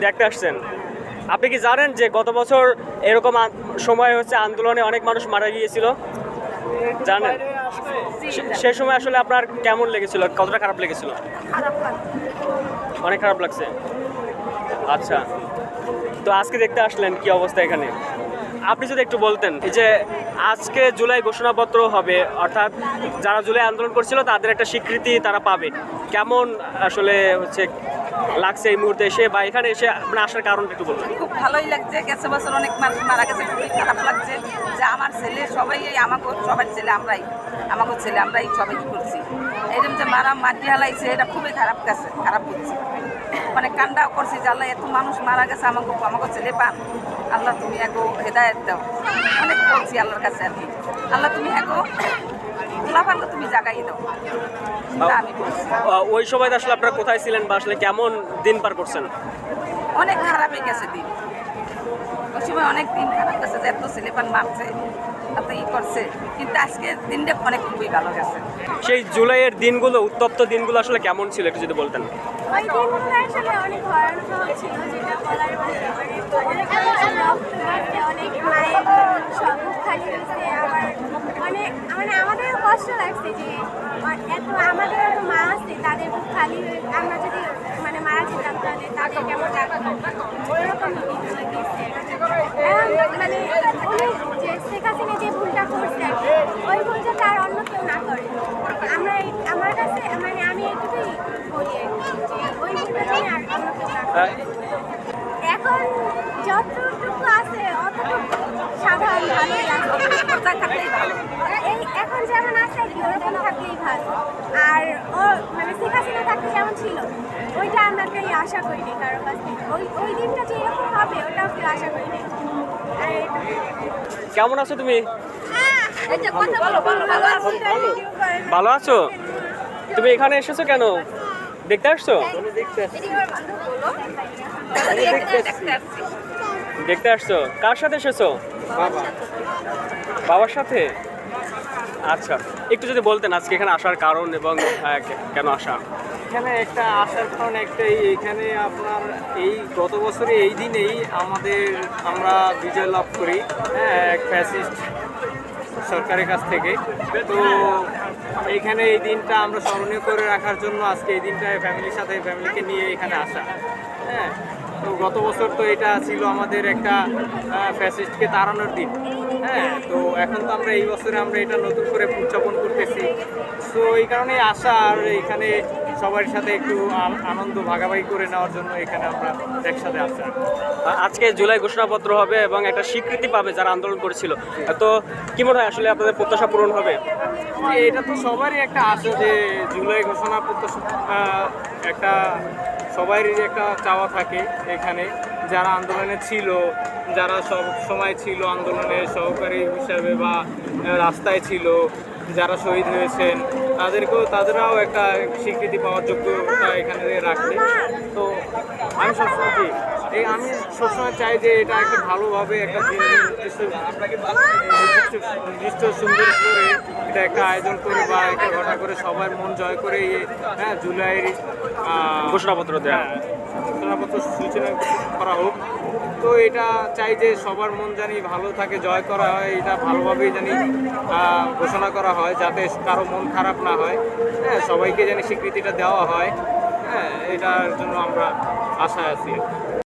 দেখতে আসছেন। আপনি কি জানেন যে গত বছর এরকম সময় হচ্ছে আন্দোলনে অনেক মানুষ মারা গিয়েছিল? জানেন? সে- সময় আসলে আপনার কেমন লেগেছিল? কতটা খারাপ লেগেছিল? অনেক খারাপ লাগছে। আচ্ছা। তো আজকে দেখতে আসলেন কি অবস্থা এখানে? আপনি যদি একটু বলতেন যে আজকে জুলাই ঘোষণাপত্র হবে, অর্থাৎ যারা জুলাই আন্দোলন করছিল তাদের একটা স্বীকৃতি তারা পাবে। কেমন আসলে হচ্ছে লাগছে এই মুহূর্তে এসে বা এখানে এসে আপনার আসার কারণটা একটু বলুন। খুব ভালোই লাগছে। গেছে বছর অনেক মানুষ মারা গেছে খুবই খারাপ লাগছে যে আমার ছেলে সবাই আমাকে সবার ছেলে আমরাই। আমাকে ছেলে আমরাই সবাই করছি। এরকম যে মারা মাটি হালাইছে, এটা খুবই খারাপ গেছে, খারাপ হচ্ছে। মানে কান্দাও করছি যে আল্লাহ, এত মানুষ মারা গেছে আমাকে আমাকে ছেলে পান। আল্লাহ তুমি এগো হেদায়ত দাও অনেক বলছি আল্লাহর কাছে আর কি আল্লাহ তুমি হ্যাঁ লাফানকে তুমি জাগাই দাও। আমি বলছি। ওই সময় আসলে আপনারা কোথায় ছিলেন বা আসলে কেমন দিন পার করছেন? অনেক খারাপ হয়ে গেছে দিন। সময় অনেক দিন খারাপ গেছে যে এত ছেলেপান মারছে এত ই করছে। কিন্তু আজকে দিনটা অনেক খুবই ভালো গেছে। সেই জুলাইয়ের দিনগুলো উত্তপ্ত দিনগুলো আসলে কেমন ছিল একটু যদি বলতেন? ওই দিনগুলো আসলে অনেক ভয়ানক ছিল যেটা বলার মানে অনেক মানুষের রক্ত গেছে অনেক মায়ের সব মুখ খালি হয়েছে। মানে আমাদেরও কষ্ট লাগছে যে এত আমাদের মা আছে তাদের খালি আমরা যদি মানে মারা যেতাম তাহলে তাদের কেমন এখন মানে যে শেখ হাসিনা যে ভুলটা করছে ওই ভুলটা তার অন্য কেউ না করে। আমরা আমার কাছে মানে আমি এটুকুই বলি আর কি, যে ওই ভুলটা যেন আর অন্য কেউ না করে। এখন যতটুকু আছে অতটুকু সাধারণ ভালোই লাগে কোথায় থাকলেই এই এখন যেমন আছে ওরকম থাকলেই ভালো। আর ও মানে হাসিনা যেমন ছিল ওইটা আমরা কেউ আশা করিনি কারও কাছ থেকে ওই ওই দিনটা যে এরকম হবে ওটাও কেউ আশা করিনি। কেমন আছো তুমি? এই যে কথা বলো বলো ভালো আছো? তুমি এখানে এসেছ কেন? দেখতে আসছো? দেখতে আসছো। কার সাথে এসেছ? বাবার সাথে? আচ্ছা একটু যদি বলতেন আজকে এখানে আসার কারণ এবং আহ, কেন আসা? এখানে একটা আসার কারণ একটাই, এখানে আপনার এই গত বছরে এই দিনেই আমাদের আমরা বিজয় লাভ করি হ্যাঁ এক ফ্যাসিস্ট সরকারের কাছ থেকে। তো এখানে এই দিনটা আমরা স্মরণীয় করে রাখার জন্য আজকে এই দিনটায় ফ্যামিলির সাথে ফ্যামিলিকে নিয়ে এখানে আসা হ্যাঁ। তো গত বছর তো এটা ছিল আমাদের একটা ফ্যাসিস্টকে তাড়ানোর দিন হ্যাঁ। তো এখন তো আমরা এই বছরে আমরা এটা নতুন করে উদযাপন করতেছি। তো এই কারণেই আসা আর এখানে সবার সাথে একটু আনন্দ ভাগাভাগি করে নেওয়ার জন্য এখানে আমরা একসাথে আসা আ- আজকে জুলাই ঘোষণাপত্র হবে এবং একটা স্বীকৃতি পাবে যারা আন্দোলন করেছিল। তো কি মনে হয় আসলে আপনাদের প্রত্যাশা পূরণ হবে? এটা তো সবারই একটা আশা যে জুলাই ঘোষণাপত্র একটা সবারই একটা চাওয়া থাকে এখানে। যারা আন্দোলনে ছিল, যারা সব সময় ছিল আন্দোলনে সহকারী হিসাবে বা রাস্তায় ছিল, যারা শহীদ হয়েছেন, তাদেরকেও, তাদেরও একটা স্বীকৃতি পাওয়ার যোগ্যতা এখানে রাখে। তো আমি সবসময় এই আমি সবসময় চাই যে এটা একটা ভালোভাবে একটা নির্দিষ্ট সুন্দর করে এটা একটা আয়োজন করে বা একটা ঘটা করে সবার মন জয় করে হ্যাঁ জুলাইয়ের ঘোষণাপত্র দেয়া। হ্যাঁ, ঘোষণাপত্র সূচনা করা হোক। তো এটা চাই যে সবার মন জানি ভালো থাকে জয় করা হয় এটা ভালোভাবেই জানি ঘোষণা করা হয় যাতে কারও মন খারাপ না হয়। হ্যাঁ সবাইকে জানি স্বীকৃতিটা দেওয়া হয়। হ্যাঁ এটার জন্য আমরা আশায় আছি।